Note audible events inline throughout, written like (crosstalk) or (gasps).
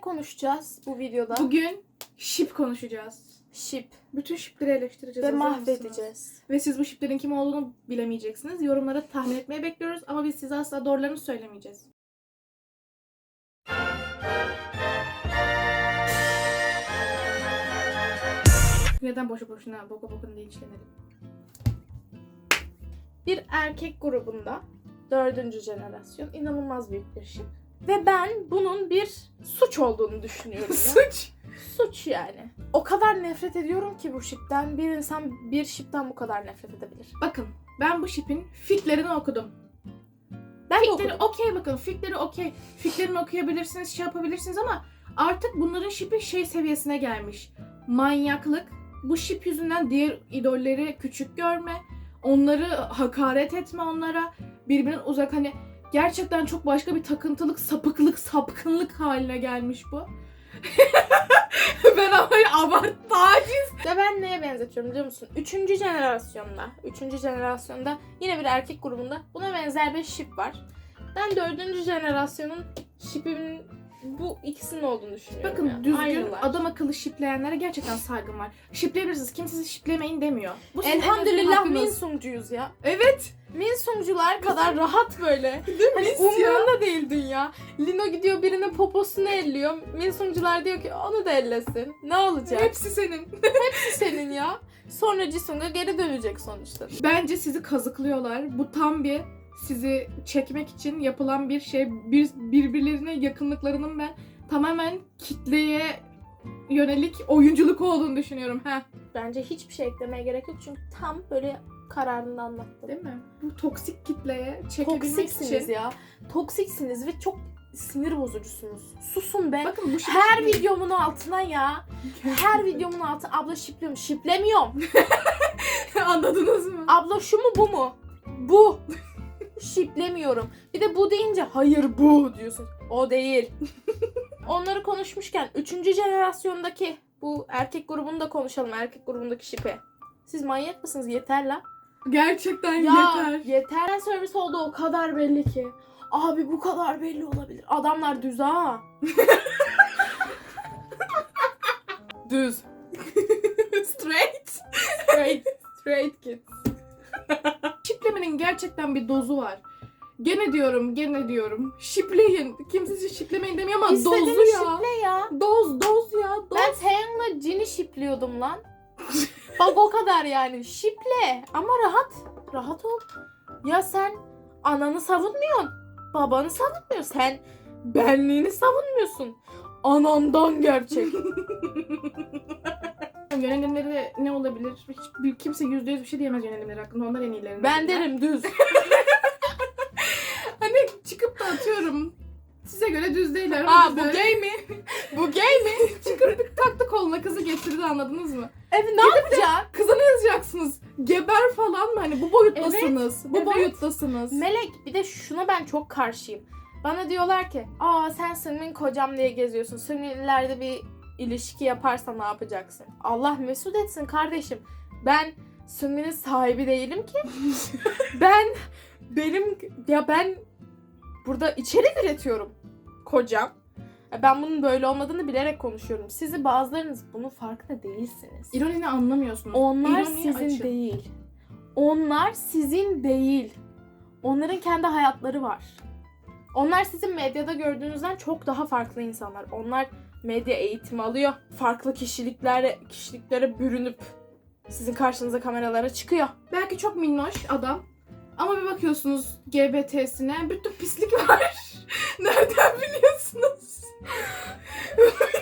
ne konuşacağız bu videoda? Bugün şip konuşacağız. Şip Bütün şipleri eleştireceğiz. ve mahvedeceğiz. Ve siz bu şiplerin kim olduğunu bilemeyeceksiniz. Yorumlara tahmin etmeyi bekliyoruz ama biz size asla doğrularını söylemeyeceğiz. Neden boşu boşuna boka bokun linçlenelim? Bir erkek grubunda dördüncü jenerasyon inanılmaz büyük bir şip. Ve ben bunun bir suç olduğunu düşünüyorum. ya. (laughs) Suç. Suç yani. O kadar nefret ediyorum ki bu şipten. Bir insan bir şipten bu kadar nefret edebilir. Bakın ben bu şipin fiklerini okudum. Ben de Fikleri okudum. okey bakın. Fikleri okey. Fiklerini okuyabilirsiniz, şey yapabilirsiniz ama artık bunların şipi şey seviyesine gelmiş. Manyaklık. Bu şip yüzünden diğer idolleri küçük görme. Onları hakaret etme onlara. Birbirinden uzak hani gerçekten çok başka bir takıntılık, sapıklık, sapkınlık haline gelmiş bu. (laughs) ben ama abart taciz. Ya ben neye benzetiyorum biliyor musun? Üçüncü jenerasyonda, üçüncü jenerasyonda yine bir erkek grubunda buna benzer bir şip var. Ben dördüncü jenerasyonun şipinin bu ikisinin olduğunu düşünüyorum. Bakın ya. düzgün Aynılar. adam akıllı şipleyenlere gerçekten saygım var. Şipleyebilirsiniz. Kimse sizi şiplemeyin demiyor. Bu sizin Elhamdülillah hakkınız. Minsungcuyuz ya. Evet. Minsungcular kadar rahat böyle. (laughs) Hani Mis ya. umurunda değil dünya. Lino gidiyor birinin poposunu elliyor. Minsungcular diyor ki onu da ellesin. Ne olacak? Hepsi senin. (laughs) Hepsi senin ya. Sonra Jisung'a geri dönecek sonuçta. Bence sizi kazıklıyorlar. Bu tam bir sizi çekmek için yapılan bir şey. Bir, birbirlerine yakınlıklarının ben tamamen kitleye yönelik oyunculuk olduğunu düşünüyorum. Heh. Bence hiçbir şey eklemeye gerek yok çünkü tam böyle kararını anlattım. Değil mi? Bu toksik kitleye çekebilmek Toksiksiniz için. ya. Toksiksiniz ve çok sinir bozucusunuz. Susun be. Bakın bu şip Her videomun altına ya. Her videomun altına abla şipliyorum. Şiplemiyorum. (laughs) Anladınız mı? Abla şu mu bu mu? Bu. Şiplemiyorum. Bir de bu deyince hayır bu diyorsun. O değil. (laughs) Onları konuşmuşken 3. jenerasyondaki bu erkek grubunu da konuşalım. Erkek grubundaki şipi. Siz manyak mısınız? Yeter la. Gerçekten Ya yeter. yeter. servis oldu o kadar belli ki. Abi bu kadar belli olabilir. Adamlar düz ha. (laughs) düz. (laughs) Straight. Straight, straight kids. Şiplemenin gerçekten bir dozu var. Gene diyorum, gene diyorum. Şipleyin. Kimse sizi şiplemeyin demiyor ama İstediğini dozlu ya. şiple ya. Doz, doz ya. Doz. Ben Taeyong'la Jin'i şipliyordum lan. Bak o kadar yani. Şiple. Ama rahat. Rahat ol. Ya sen ananı savunmuyorsun. Babanı savunmuyorsun. Sen benliğini savunmuyorsun. Anandan gerçek. (laughs) Yönelimleri ne olabilir? Hiç bir- kimse yüzde yüz bir şey diyemez yönelimleri hakkında. Onlar en iyileri. ben derim düz. (laughs) Hani çıkıp da atıyorum. Size göre düz değiller. Ha ama bu de- gay mi? bu gay mi? (laughs) Çıkıp bir taktı koluna kızı getirdi anladınız mı? Evet ne yapacak? Kıza ne yazacaksınız? Geber falan mı? Hani bu boyuttasınız. bu evet. boyuttasınız. Melek bir de şuna ben çok karşıyım. Bana diyorlar ki aa sen Sungmin kocam diye geziyorsun. Sungmin ileride bir ilişki yaparsa ne yapacaksın? Allah mesut etsin kardeşim. Ben Sungmin'in sahibi değilim ki. (laughs) ben benim ya ben burada içerik üretiyorum kocam. Ben bunun böyle olmadığını bilerek konuşuyorum. Sizi bazılarınız bunun farkında değilsiniz. İronini anlamıyorsunuz. Onlar İroniyi sizin açın. değil. Onlar sizin değil. Onların kendi hayatları var. Onlar sizin medyada gördüğünüzden çok daha farklı insanlar. Onlar medya eğitimi alıyor. Farklı kişiliklere kişiliklere bürünüp sizin karşınıza kameralara çıkıyor. Belki çok minnoş adam. Ama bir bakıyorsunuz GBT'sine bütün pislik var. (laughs) Nereden biliyorsunuz? (laughs)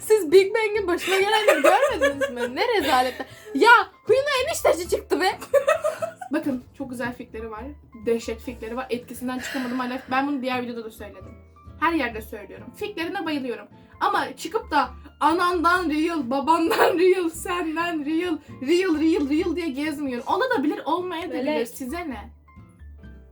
Siz Big Bang'in başına gelenleri görmediniz mi? Ne rezaletler. Ya Huyna enişteci çıktı be. (laughs) Bakın çok güzel fikleri var. Dehşet fikleri var. Etkisinden çıkamadım hala. Ben bunu diğer videoda da söyledim. Her yerde söylüyorum. Fiklerine bayılıyorum. Ama çıkıp da anandan real, babandan (laughs) real, senden real, real, real, real diye gezmiyorum. Olabilir, olmayabilir. Melek. Size ne?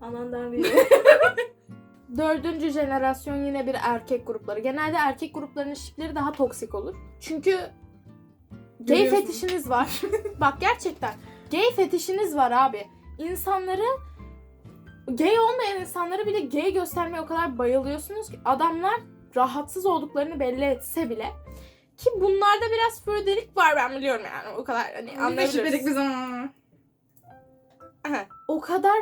Anandan biri. (laughs) Dördüncü jenerasyon yine bir erkek grupları. Genelde erkek gruplarının şipleri daha toksik olur. Çünkü gay fetişiniz var. (laughs) Bak gerçekten gay fetişiniz var abi. İnsanları gay olmayan insanları bile gay göstermeye o kadar bayılıyorsunuz ki adamlar rahatsız olduklarını belli etse bile ki bunlarda biraz födelik var ben biliyorum yani o kadar hani anlayabiliriz. biz ama. Aha. O kadar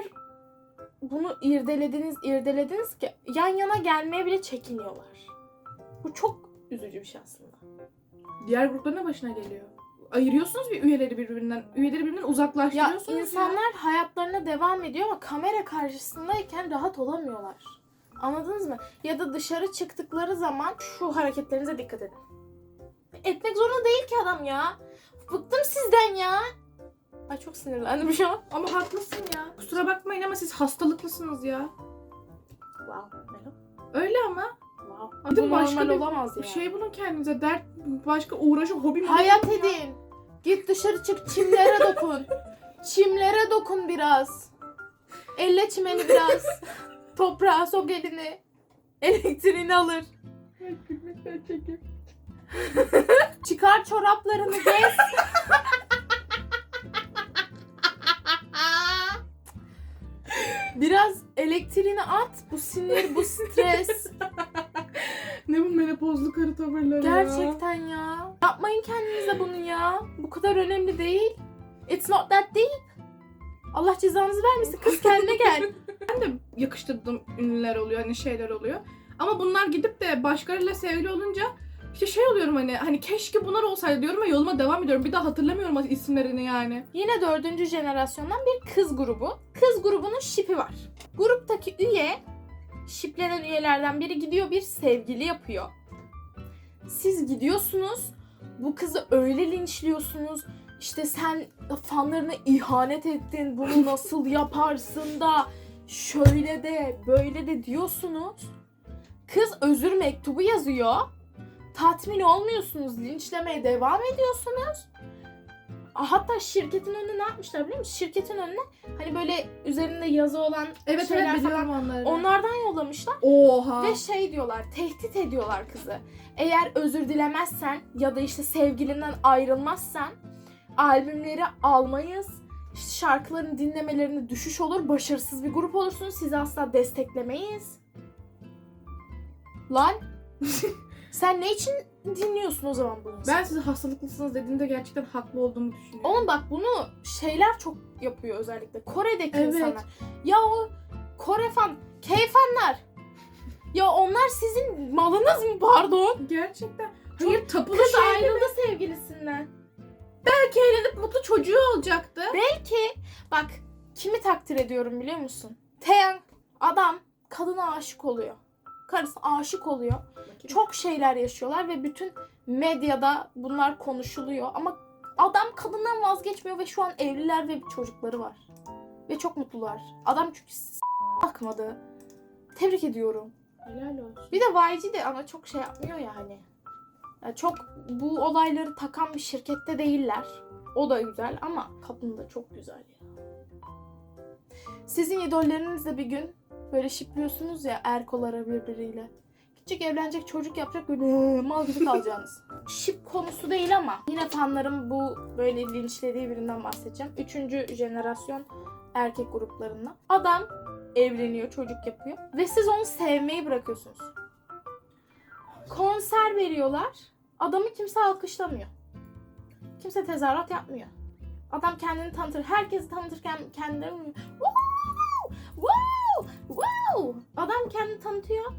bunu irdelediniz irdelediniz ki yan yana gelmeye bile çekiniyorlar. Bu çok üzücü bir şey aslında. Diğer grupların başına geliyor. Ayırıyorsunuz bir üyeleri birbirinden. Üyeleri birbirinden Ya uzaklaştırıyorsunuz ya. insanlar hayatlarına devam ediyor ama kamera karşısındayken rahat olamıyorlar. Anladınız mı? Ya da dışarı çıktıkları zaman şu hareketlerinize dikkat edin. Etmek zorunda değil ki adam ya. Bıktım sizden ya. Ay çok sinirlendim şu an. Ama haklısın ya. Kusura bakmayın ama siz hastalıklısınız ya. Wow. Öyle ama. Hadi Bu başka normal bir olamaz ya. Bir şey bulun kendinize. Dert, başka uğraşı, hobi mi? Hayat bulun ya. edin. Git dışarı çık çimlere dokun. (laughs) Çimlere dokun biraz. Elle çimeni biraz. (laughs) Toprağa sok elini. Elektriğini alır. Ay, gülmekten çekeyim. Çıkar çoraplarını gez. (laughs) Biraz elektriğini at. Bu sinir, bu stres. Ne bu menopozlu karı tavırları ya. Gerçekten ya. Yapmayın kendinize bunu ya. Bu kadar önemli değil. It's not that deep. Allah cezanızı vermesin. Kız kendine gel. (laughs) yakıştırdığım ünlüler oluyor hani şeyler oluyor. Ama bunlar gidip de başkalarıyla sevgili olunca işte şey oluyorum hani hani keşke bunlar olsaydı diyorum ve yoluma devam ediyorum. Bir daha hatırlamıyorum isimlerini yani. Yine dördüncü jenerasyondan bir kız grubu. Kız grubunun şipi var. Gruptaki üye, şiplenen üyelerden biri gidiyor bir sevgili yapıyor. Siz gidiyorsunuz, bu kızı öyle linçliyorsunuz. İşte sen fanlarına ihanet ettin, bunu (laughs) nasıl yaparsın da şöyle de böyle de diyorsunuz. Kız özür mektubu yazıyor. Tatmin olmuyorsunuz, linçlemeye devam ediyorsunuz. Hatta şirketin önüne ne yapmışlar biliyor musun? Şirketin önüne hani böyle üzerinde yazı olan Evet şeyler evet falan onları. onlardan yollamışlar. Oha. Ve şey diyorlar, tehdit ediyorlar kızı. Eğer özür dilemezsen ya da işte sevgilinden ayrılmazsan albümleri almayız. Şarkıların dinlemelerinde düşüş olur, başarısız bir grup olursunuz. Sizi asla desteklemeyiz. Lan (laughs) sen ne için dinliyorsun o zaman bunu? Ben size hastalıklısınız dediğinde gerçekten haklı olduğumu düşünüyorum. Oğlum bak bunu şeyler çok yapıyor özellikle. Kore'deki Evet. insanlar. Ya o Kore fan, K-fanlar. Ya onlar sizin malınız mı pardon? Gerçekten. Hayır tapulu Kız şey ayrıldı sevgilisinden. belki evlenip mutlu çocuğu olacaktı. Belki bak kimi takdir ediyorum biliyor musun? Taeyang adam kadına aşık oluyor. Karısı aşık oluyor. Çok şeyler yaşıyorlar ve bütün medyada bunlar konuşuluyor ama adam kadından vazgeçmiyor ve şu an evliler ve çocukları var. Ve çok mutlular. Adam çünkü s- bakmadı. Tebrik ediyorum. Helal olsun. Bir de YG de ama çok şey yapmıyor ya hani. Ya çok bu olayları takan bir şirkette değiller. O da güzel ama kadın da çok güzel ya. Sizin idollerinizle bir gün böyle şipliyorsunuz ya erkolara birbiriyle. Küçük evlenecek çocuk yapacak böyle "Hı, mal gibi kalacaksınız. (laughs) Şip konusu değil ama yine fanlarım bu böyle linçlediği birinden bahsedeceğim. Üçüncü jenerasyon erkek gruplarından. Adam evleniyor, çocuk yapıyor ve siz onu sevmeyi bırakıyorsunuz. Konser veriyorlar. Adamı kimse alkışlamıyor. Kimse tezahürat yapmıyor. Adam kendini tanıtır. Herkesi tanıtırken kendilerini wow, wow, wow. Adam kendini tanıtıyor.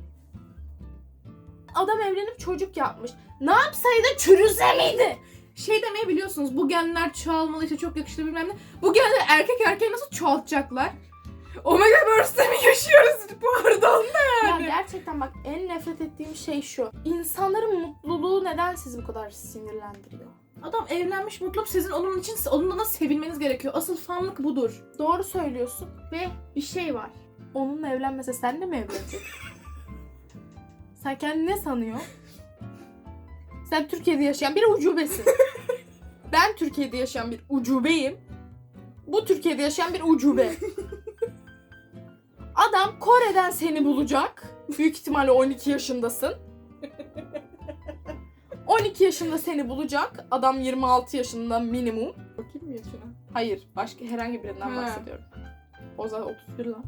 Adam evlenip çocuk yapmış. Ne yapsaydı çürüse miydi? Şey demeyi biliyorsunuz bu genler çoğalmalı işte çok yakışıklı bilmem ne. Bu genleri erkek erkeğe nasıl çoğaltacaklar? Omegaverse'de mi yaşıyoruz? (laughs) Pardon da Ya yani. gerçekten bak en nefret ettiğim şey şu. İnsanların mutluluğu neden sizi bu kadar sinirlendiriyor? Adam evlenmiş mutlu sizin onun için onunla da sevilmeniz gerekiyor. Asıl fanlık budur. Doğru söylüyorsun ve bir şey var. Onunla evlenmese sen de mi evleneceksin? sen kendini ne sanıyorsun? Sen Türkiye'de yaşayan bir ucubesin. ben Türkiye'de yaşayan bir ucubeyim. Bu Türkiye'de yaşayan bir ucube. Adam Kore'den seni bulacak. Büyük ihtimalle 12 yaşındasın. 12 yaşında seni bulacak. Adam 26 yaşında minimum. Bakayım mı yaşına? Hayır, başka herhangi birinden bahsediyorum. O zaten 31 lan.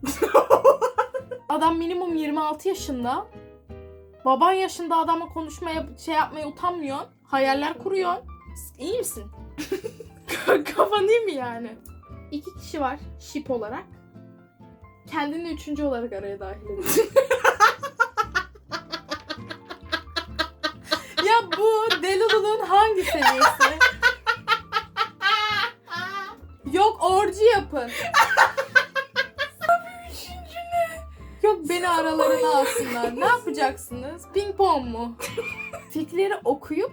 (laughs) Adam minimum 26 yaşında Baban yaşında adamla konuşmaya şey yapmaya utanmıyorsun. Hayaller kuruyorsun. İyi misin? (laughs) Kafan iyi mi yani? İki kişi var şip olarak. Kendini üçüncü olarak araya dahil ediyor. (laughs) ya bu deliluluğun hangi seviyesi? Yok orji yapın. Yapacaksınız? Ping pong mu? (laughs) Fikirleri okuyup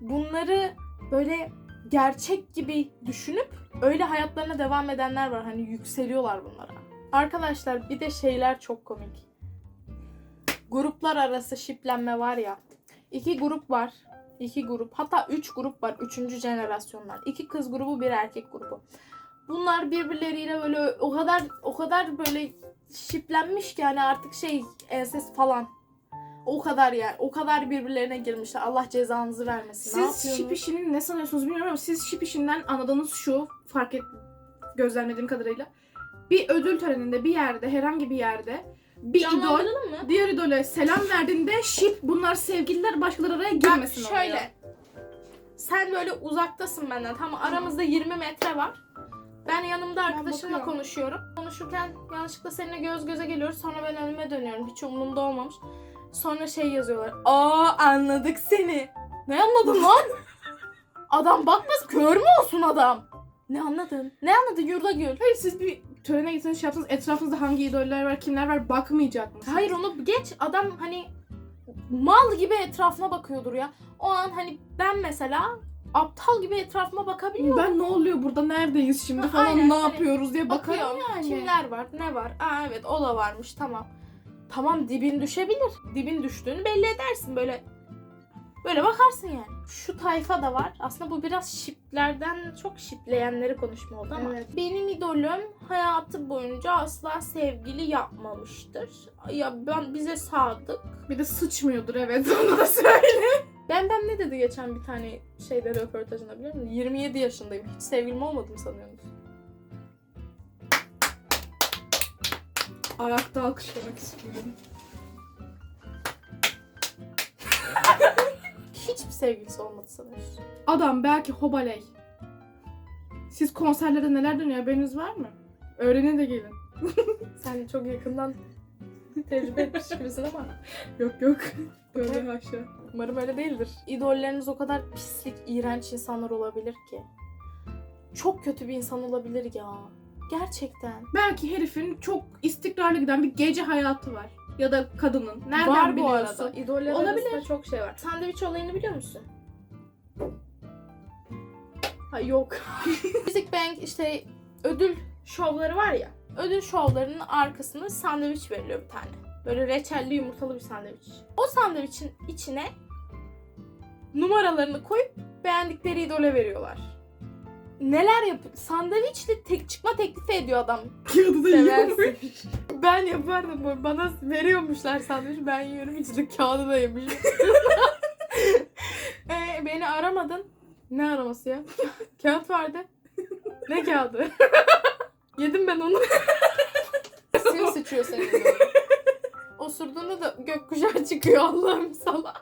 bunları böyle gerçek gibi düşünüp öyle hayatlarına devam edenler var. Hani yükseliyorlar bunlara. Arkadaşlar bir de şeyler çok komik. Gruplar arası şiplenme var ya. İki grup var. İki grup. Hatta üç grup var. Üçüncü jenerasyonlar. İki kız grubu bir erkek grubu. Bunlar birbirleriyle böyle o kadar o kadar böyle şiplenmiş ki yani artık şey ensest falan. O kadar yani. O kadar birbirlerine girmişler. Allah cezanızı vermesin. ne Siz şip yapıyorsunuz? işinin ne sanıyorsunuz bilmiyorum ama siz şip işinden anladığınız şu fark et gözlemlediğim kadarıyla. Bir ödül töreninde bir yerde herhangi bir yerde bir idol Canlandıralım mı? diğer idole selam verdiğinde şip bunlar sevgililer başkaları araya Bak girmesin oraya. şöyle. Sen böyle uzaktasın benden. Tam aramızda 20 metre var. Ben yanımda arkadaşımla bakıyorum. konuşuyorum. Konuşurken yanlışlıkla seninle göz göze geliyoruz. Sonra ben önüme dönüyorum. Hiç umurumda olmamış. Sonra şey yazıyorlar. Aa anladık seni. Ne anladın lan? adam bakmaz kör mü olsun adam? Ne anladın? Ne anladın yurda gül? Hayır siz bir törene gitseniz şey yapsanız etrafınızda hangi idoller var kimler var bakmayacak mısınız? Hayır onu geç. Adam hani mal gibi etrafına bakıyordur ya. O an hani ben mesela aptal gibi etrafıma bakabiliyorum. Ben ne oluyor burada neredeyiz şimdi Ha, falan aynen, ne hani yapıyoruz diye bakarım Bakıyorum yani. kimler var ne var. Aa evet o da varmış tamam. Tamam dibin düşebilir. Dibin düştüğünü belli edersin böyle. Böyle bakarsın yani. Şu tayfa da var. Aslında bu biraz şiplerden çok şipleyenleri konuşma oldu ama. Evet. Benim idolüm hayatı boyunca asla sevgili yapmamıştır. Ya ben bize sadık. Bir de sıçmıyordur evet (laughs) onu da söyle. Ben ben ne dedi geçen bir tane şeyde röportajında biliyor musun? 27 yaşındayım. Hiç sevgilim olmadı mı sanıyorsunuz? Ayakta alkışlamak istiyorum. (laughs) Hiçbir sevgilisi olmadı sanıyorsun. Adam belki hobaley. Siz konserlerde neler dönüyor haberiniz var mı? Öğrenin de gelin. (laughs) Sen çok yakından tecrübe etmiş gibisin ama (laughs) Yok yok. Böyle haşa. umarım öyle değildir. İdolleriniz o kadar pislik, iğrenç insanlar olabilir ki. Çok kötü bir insan olabilir ya. Gerçekten. Belki herifin çok istikrarlı giden bir gece hayatı var. Ya da kadının. Nereden var bu biliyorsun? arada. İdoller Olabilir. arasında çok şey var. Sandviç olayını biliyor musun? Ha yok. (laughs) Music Bank işte ödül şovları var ya. Ödül şovlarının arkasında sandviç veriliyor bir tane. Böyle reçelli yumurtalı bir sandviç. O sandviçin içine numaralarını koyup beğendikleri idole veriyorlar. Neler yapıyor? Sandviçle tek çıkma teklifi ediyor adam. Kağıdı da yiyormuş. Ben yapardım bunu. Bana veriyormuşlar sandviç. Ben yiyorum içinde kağıdı da yemişim. (laughs) ee, beni aramadın. Ne araması ya? Kağıt vardı. Ne kağıdı? Yedim ben onu. Sim sıçıyor senin. böyle. Osurduğunda da gökkuşağı çıkıyor Allah'ım sana.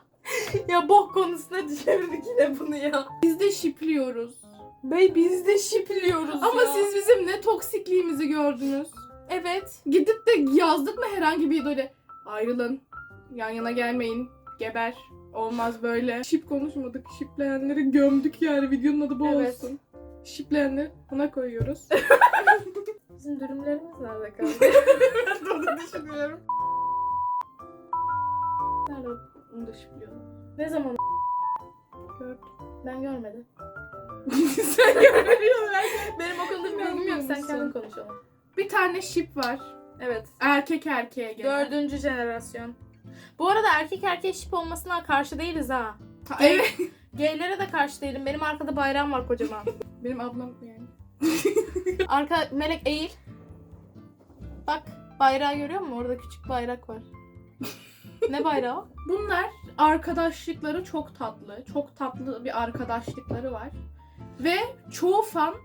ya bok konusuna çevirdik yine bunu ya. Biz de şipliyoruz. Bey biz de şipliyoruz Ama ya. siz bizim ne toksikliğimizi gördünüz. Evet. Gidip de yazdık mı herhangi bir idole? Ayrılın. Yan yana gelmeyin. Geber. Olmaz böyle. Şip konuşmadık. Şipleyenleri gömdük yani. Videonun adı bu Evet. olsun. Şipleyenleri buna koyuyoruz. (laughs) Bizim dürümlerimiz nerede kaldı? (laughs) onu düşünüyorum. Nerede? Onu da şipliyorum. Ne zaman Gördüm. ben görmedim. (laughs) Sen görmüyorsun. Benim o konuda bir bilgim yok. Sen kendin konuş onu. Bir tane şip var. Evet. Erkek erkeğe gelen. Dördüncü jenerasyon. Bu arada erkek erkeğe şip olmasına karşı değiliz ha. Ha, evet. (laughs) Gaylere de karşı değilim. Benim arkada bayrağım var kocaman. (laughs) Benim ablam yani. Arka melek eğil. Bak bayrağı görüyor musun? Orada küçük bayrak var. ne bayrağı? Bunlar arkadaşlıkları çok tatlı. Çok tatlı bir arkadaşlıkları var. Ve çoğu fan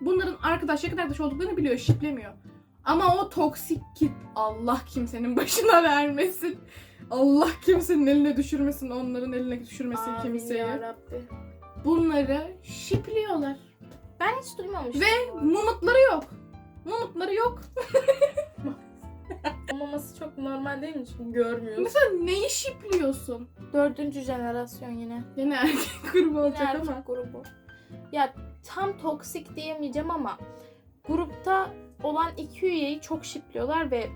bunların arkadaş yakın arkadaş olduklarını biliyor, şiplemiyor. Ama o toksik ki Allah kimsenin başına (laughs) vermesin. Allah kimsenin eline düşürmesin, onların eline düşürmesin Amin kimseyi. yarabbi. Bunları şipliyorlar. Ben hiç duymamıştım. Ve mumutları yok. Mumutları yok. (laughs) Olmaması çok normal değil mi? Çünkü görmüyoruz. Mesela neyi şipliyorsun? Dördüncü jenerasyon yine. Yine erkek grubu Yine olacak erkek ama. grubu. Ya tam toksik diyemeyeceğim ama grupta olan iki üyeyi çok şipliyorlar ve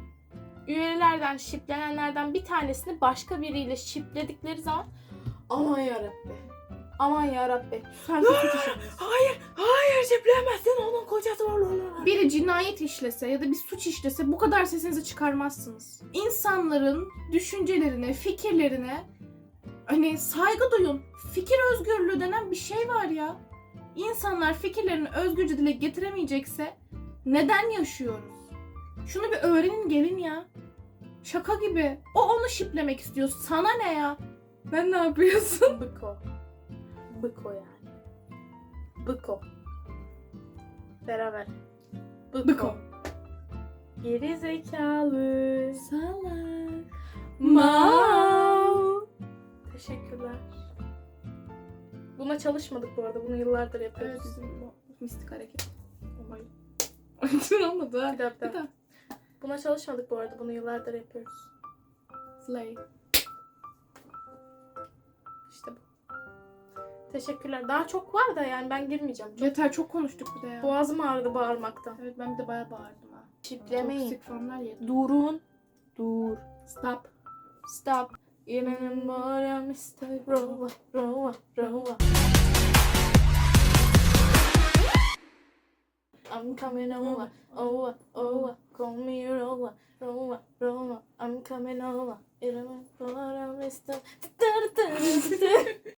üyelerden şiplenenlerden bir tanesini başka biriyle şipledikleri zaman aman yarabbi. Aman yarabbi. Suç işlemiş. (gasps) Hayır, hayır şipleyemezsin onun kocası var. Biri cinayet işlese ya da bir suç işlese bu kadar sesinizi çıkarmazsınız. İnsanların düşüncelerine, fikirlerine hani saygı duyun. Fikir özgürlüğü denen bir şey var ya. İnsanlar fikirlerini özgürce dile getiremeyecekse neden yaşıyoruz? Şunu bir öğrenin gelin ya. Şaka gibi. O onu şiplemek istiyor. Sana ne ya? Ben ne yapıyorsun? Bıko. Bıko yani. Bıko. Beraber. Bıko. Bıko. Geri zekalı. Salak. Mal. Teşekkürler. Buna çalışmadık bu arada. Bunu yıllardır Evet yapıyoruz. bizim bu mistik hareket. Olay. Olmadı (laughs) ha. Bir daha bir daha. Buna çalışmadık bu arada. Bunu yıllardır yapıyoruz. Slay. İşte bu. Teşekkürler. Daha çok var da yani ben girmeyeceğim. Çok Yeter çok konuştuk bir de ya. boğazım ağrıdı bağırmaktan. Evet ben bir de bayağı bağırdım ha. Çiplemeyin. Toksik fanlar yedi. Durun. Dur. Stop. Stop. In Yenenen bara misstag, roa, roa, roa I'm coming over, over, over. Call me roa, roa, Roma. I'm coming over. Yenenen bara misstag